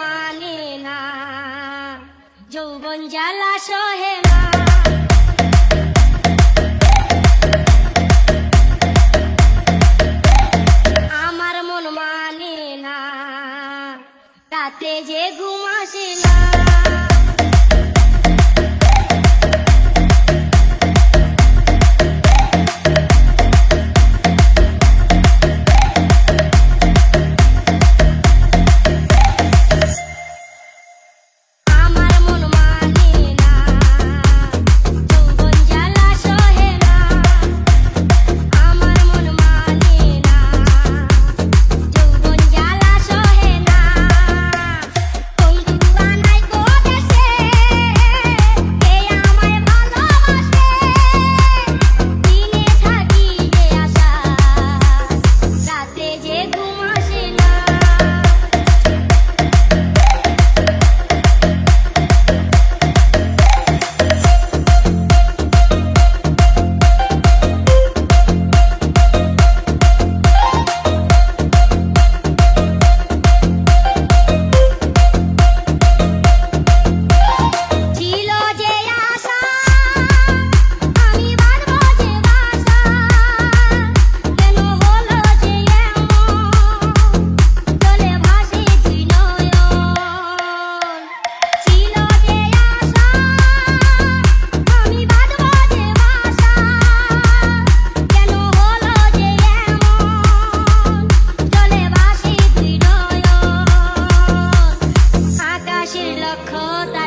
মানে না। যৌবন জ্বালা সহে আমার মন মানে না। রাতে যে ঘুম আসে could